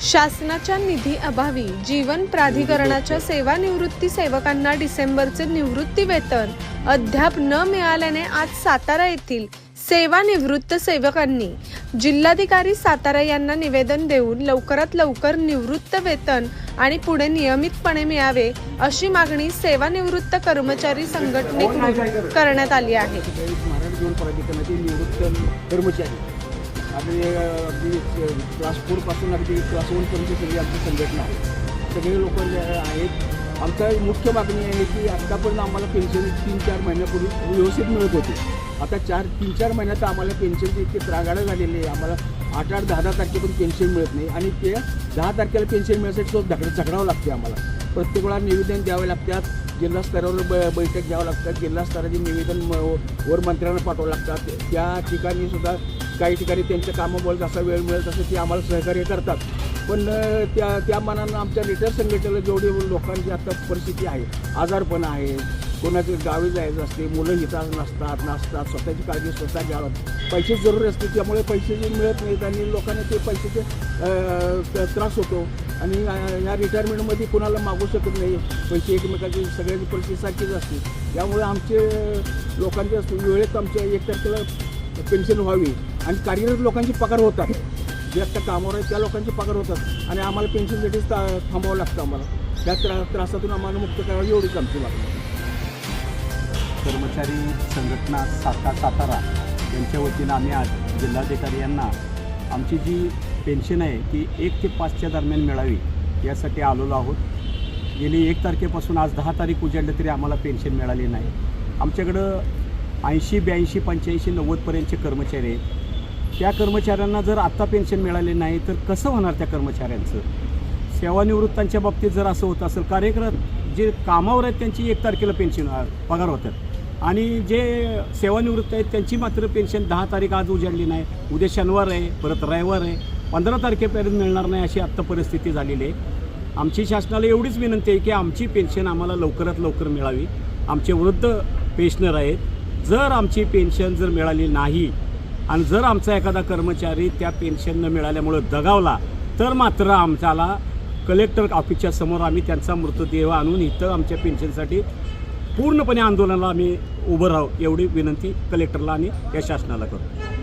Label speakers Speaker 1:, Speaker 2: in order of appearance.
Speaker 1: शासनाच्या निधी अभावी जीवन प्राधिकरणाच्या सेवानिवृत्ती सेवकांना डिसेंबरचे निवृत्ती वेतन अद्याप न मिळाल्याने आज सातारा येथील सेवानिवृत्त सेवकांनी जिल्हाधिकारी सातारा यांना निवेदन देऊन लवकरात लवकर निवृत्त वेतन आणि पुढे नियमितपणे मिळावे अशी मागणी सेवानिवृत्त कर्मचारी संघटनेकडून करण्यात आली आहे.
Speaker 2: महाराष्ट्र अगदी क्लास फोरपासून अगदी क्लास वनपर्यंत सगळी आमची संघटना आहे. सगळे लोक जे आहेत. आमचा मुख्य मागणी आहे की आत्तापर्यंत आम्हाला पेन्शन तीन चार महिन्यापूर्वी व्यवस्थित मिळत होती. आता चार तीन चार महिन्यात आम्हाला पेन्शनची इतकी त्रागाडं झालेली आहे. आम्हाला आठ आठ दहा दहा तारखेपर्यंत पेन्शन मिळत नाही. आणि ते दहा तारखेला पेन्शन मिळण्यासाठी तो झगड झगडावं लागते आम्हाला. प्रत्येक वेळा निवेदन द्यावे लागतात. जिल्हा स्तरावर ब बैठक घ्यावं लागतात. जिल्हा स्तराचे निवेदन वर मंत्र्यांना पाठवावं लागतात. त्या ठिकाणी सुद्धा काही ठिकाणी त्यांच्या कामामुळे जसा वेळ मिळेल तसं ते आम्हाला सहकार्य करतात. पण त्या त्या मानानं आमच्या रिटायर संघटनेला जेवढी लोकांची आता परिस्थिती आहे आजारपण आहे कोणाचे गावी जायचं असते मुलं हितात नसतात नसतात स्वतःची काळजी स्वतः घ्यावं. पैसे जरुरी असते त्यामुळे पैसे जे मिळत नाहीत आणि लोकांना ते पैशाचे त- त्रास होतो. आणि या रिटायरमेंटमध्ये कोणाला मागू शकत नाही. पैसे एकमेकाची सगळ्यांची परिस्थिती सारखीच असते. त्यामुळे आमचे लोकांचे वेळेत आमच्या एक तारखेला पेन्शन व्हावी. आणि कार्यरत लोकांची पगार होतात जे आत्ता कामावर आहेत त्या लोकांचे पगार होतात. आणि आम्हाला पेन्शनसाठीच ता थांबावं लागतं आम्हाला. त्या त्रा त्रासातून आम्हाला मुक्त करावं एवढीच आमची मागणी.
Speaker 3: कर्मचारी संघटना साता सातारा यांच्या वतीनं आम्ही आज जिल्हाधिकारी यांना आमची जी पेन्शन आहे ती एक ते पाचच्या दरम्यान मिळावी यासाठी आलेलो आहोत. गेली एक तारखेपासून आज दहा तारीख उजाडलं तरी आम्हाला पेन्शन मिळाली नाही. आमच्याकडं ऐंशी ब्याऐंशी पंच्याऐंशी नव्वदपर्यंतचे कर्मचारी आहेत. त्या कर्मचाऱ्यांना जर आत्ता पेन्शन मिळाले नाही तर कसं होणार त्या कर्मचाऱ्यांचं? सेवानिवृत्तांच्या बाबतीत जर असं होत असेल कार्यरत जे कामावर आहेत त्यांची एक तारखेला पेन्शन पगार होतात. आणि जे सेवानिवृत्त आहेत त्यांची मात्र पेन्शन दहा तारीख आज उजाडली नाही. उद्या शनिवार आहे परत रविवार आहे. पंधरा तारखेपर्यंत मिळणार नाही अशी आत्ता परिस्थिती झालेली आहे. आमची शासनाला एवढीच विनंती आहे की आमची पेन्शन आम्हाला लवकरात लवकर मिळावी. आमचे वृद्ध पेन्शनर आहेत. जर आमची पेन्शन जर मिळाली नाही आणि जर आमचा एखादा कर्मचारी त्या पेन्शन न मिळाल्यामुळं दगावला तर मात्र आमच्याला कलेक्टर ऑफिसच्या समोर आम्ही त्यांचा मृतदेह आणून इथं आमच्या पेन्शनसाठी पूर्णपणे आंदोलनाला आम्ही उभं राहू एवढी विनंती कलेक्टरला आणि या शासनाला करतो